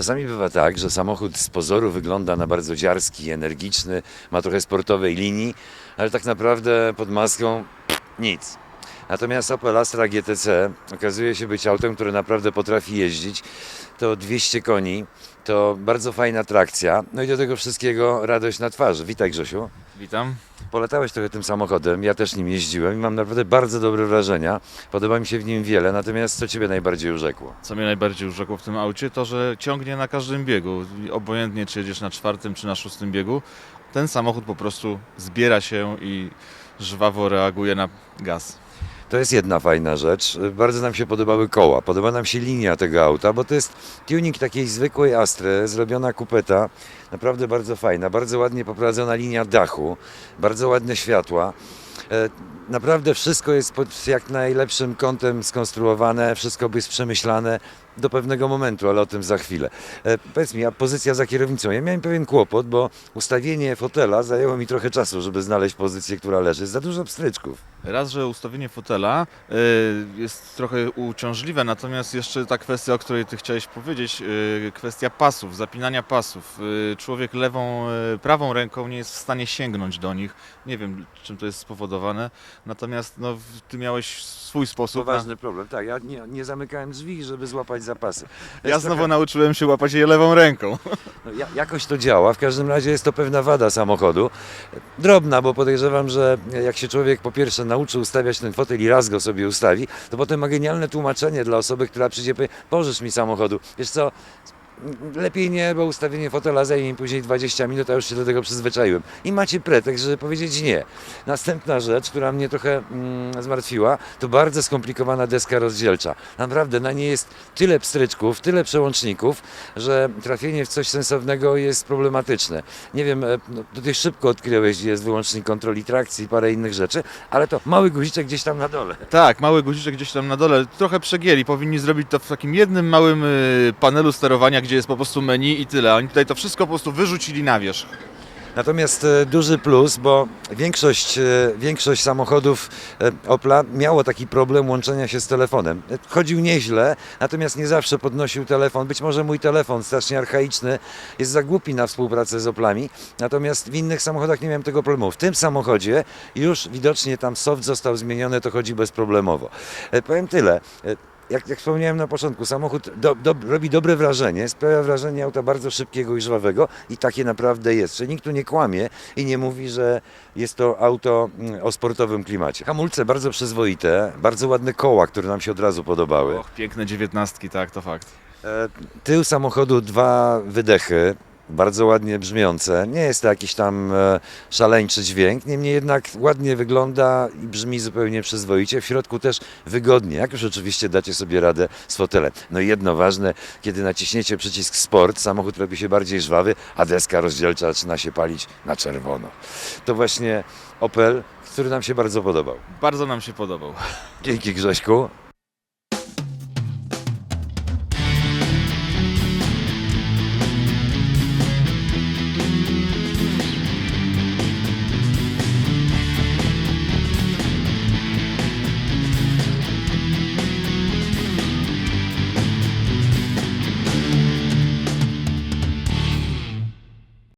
Czasami bywa tak, że samochód z pozoru wygląda na bardzo dziarski, energiczny, ma trochę sportowej linii, ale tak naprawdę pod maską nic. Natomiast Opel Astra GTC okazuje się być autem, które naprawdę potrafi jeździć. To 200 koni, to bardzo fajna trakcja, no i do tego wszystkiego radość na twarzy. Witaj Grzesiu. Witam. Polatałeś trochę tym samochodem, ja też nim jeździłem i mam naprawdę bardzo dobre wrażenia. Podoba mi się w nim wiele, natomiast co Ciebie najbardziej urzekło? Co mnie najbardziej urzekło w tym aucie, to że ciągnie na każdym biegu. Obojętnie czy jedziesz na czwartym czy na szóstym biegu, ten samochód po prostu zbiera się i żwawo reaguje na gaz. To jest jedna fajna rzecz. Bardzo nam się podobały koła. Podoba nam się linia tego auta, bo to jest tuning takiej zwykłej Astry, zrobiona kupeta. Naprawdę bardzo fajna, bardzo ładnie poprowadzona linia dachu, bardzo ładne światła. E, Naprawdę wszystko jest pod jak najlepszym kątem skonstruowane, wszystko jest przemyślane do pewnego momentu, ale o tym za chwilę. E, Powiedz mi, a pozycja za kierownicą. Ja miałem pewien kłopot, bo ustawienie fotela zajęło mi trochę czasu, żeby znaleźć pozycję, która leży. Za dużo pstryczków. Raz, że ustawienie fotela y, jest trochę uciążliwe, natomiast jeszcze ta kwestia, o której ty chciałeś powiedzieć, y, kwestia pasów, zapinania pasów. Y, człowiek lewą, y, prawą ręką nie jest w stanie sięgnąć do nich. Nie wiem, czym to jest spowodowane, natomiast no, ty miałeś swój sposób. Na... Poważny problem. Tak, ja nie, nie zamykałem drzwi, żeby złapać zapasy. Ja znowu nauczyłem się łapać je lewą ręką. No, ja, jakoś to działa, w każdym razie jest to pewna wada samochodu. Drobna, bo podejrzewam, że jak się człowiek po pierwsze nauczy ustawiać ten fotel i raz go sobie ustawi, to potem ma genialne tłumaczenie dla osoby, która przyjdzie i powie, pożycz mi samochodu. Wiesz co, lepiej nie, bo ustawienie fotela zajmie mi później 20 minut, a już się do tego przyzwyczaiłem. I macie pretekst, żeby powiedzieć nie. Następna rzecz, która mnie trochę mm, zmartwiła, to bardzo skomplikowana deska rozdzielcza. Naprawdę na niej jest tyle pstryczków, tyle przełączników, że trafienie w coś sensownego jest problematyczne. Nie wiem, e, no, dość szybko odkryłeś, gdzie jest wyłącznik kontroli trakcji i parę innych rzeczy, ale to mały guziczek gdzieś tam na dole. Tak, mały guziczek gdzieś tam na dole. Trochę przegięli. Powinni zrobić to w takim jednym małym y, panelu sterowania, gdzie jest po prostu menu i tyle. Oni tutaj to wszystko po prostu wyrzucili na wierzch. Natomiast e, duży plus, bo większość, e, większość samochodów e, Opla miało taki problem łączenia się z telefonem. Chodził nieźle, natomiast nie zawsze podnosił telefon. Być może mój telefon, strasznie archaiczny, jest za głupi na współpracę z Oplami, natomiast w innych samochodach nie miałem tego problemu. W tym samochodzie już widocznie tam soft został zmieniony, to chodzi bezproblemowo. Powiem tyle. Jak, jak wspomniałem na początku, samochód do, do, robi dobre wrażenie, sprawia wrażenie auta bardzo szybkiego i żwawego i takie naprawdę jest. Czyli nikt tu nie kłamie i nie mówi, że jest to auto mm, o sportowym klimacie. Hamulce bardzo przyzwoite, bardzo ładne koła, które nam się od razu podobały. Och, piękne dziewiętnastki, tak, to fakt. E, Tył samochodu dwa wydechy, bardzo ładnie brzmiące. Nie jest to jakiś tam e, szaleńczy dźwięk, niemniej jednak ładnie wygląda i brzmi zupełnie przyzwoicie. W środku też wygodnie, jak już oczywiście dacie sobie radę z fotelem. No i jedno ważne, kiedy naciśniecie przycisk Sport, samochód robi się bardziej żwawy, a deska rozdzielcza zaczyna się palić na czerwono. To właśnie Opel, który nam się bardzo podobał. Bardzo nam się podobał. Dzięki Grześku.